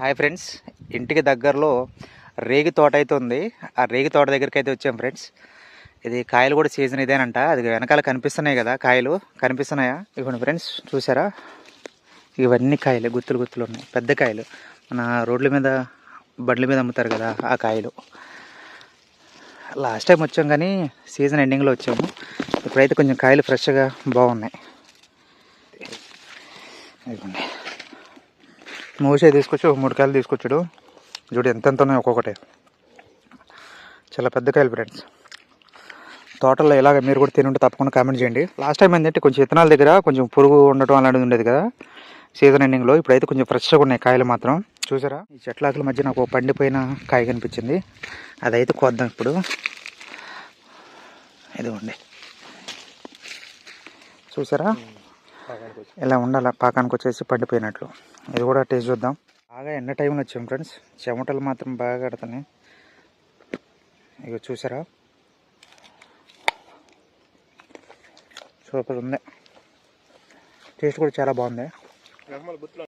Hi friends ఇంటికి దగ్గరలో రేగి తోట అయితే ఉంది. ఆ రేగి తోట దగ్గరికి అయితే వచ్చాం ఫ్రెండ్స్. ఇది కాయలు కూడా సీజన్ ఇదేనంట. అది వెనకాల కనిపిస్తున్నాయి కదా కాయలు. కనిపిస్తున్నాయా? ఇవ్వండి ఫ్రెండ్స్ చూసారా? ఇవన్నీ కాయలు గుత్తులు గుత్తులు ఉన్నాయి. పెద్ద కాయలు. మన రోడ్ల మీద బండ్ల మీద అమ్ముతారు కదా ఆ కాయలు. లాస్ట్ టైం వచ్చాం కానీ సీజన్ ఎండింగ్లో వచ్చాము. ఇప్పుడైతే కొంచెం కాయలు ఫ్రెష్గా బాగున్నాయి. ఇవ్వండి మోసే తీసుకొచ్చి మూడు కాయలు తీసుకొచ్చాడు. చూడు ఎంతెంత ఉన్నాయి ఒక్కొక్కటి. చాలా పెద్ద కాయలు ఫ్రెండ్స్. తోటల్లో ఇలాగ మీరు కూడా తినుంటే తప్పకుండా కామెంట్ చేయండి. లాస్ట్ టైం ఏంటంటే కొంచెం విత్తనాల దగ్గర కొంచెం పురుగు ఉండటం అలాంటిది ఉండేది కదా. సీజన్ ఎండింగ్లో ఇప్పుడైతే కొంచెం ఫ్రెష్గా ఉన్నాయి కాయలు మాత్రం. చూసారా? ఈ చెట్లాకుల మధ్య నాకు పండిపోయిన కాయ కనిపించింది. అదైతే కోద్దాం ఇప్పుడు. ఇదిగోండి. చూసారా? ఇలా ఉండాలి పాకానికి వచ్చేసి పండిపోయినట్లు. ఇది కూడా టేస్ట్ చూద్దాం. బాగా ఎండ టైంలో వచ్చాం ఫ్రెండ్స్. చెమటలు మాత్రం బాగా కడుతున్నాయి. ఇక చూసారా? సూపర్ ఉంది. టేస్ట్ కూడా చాలా బాగుంది.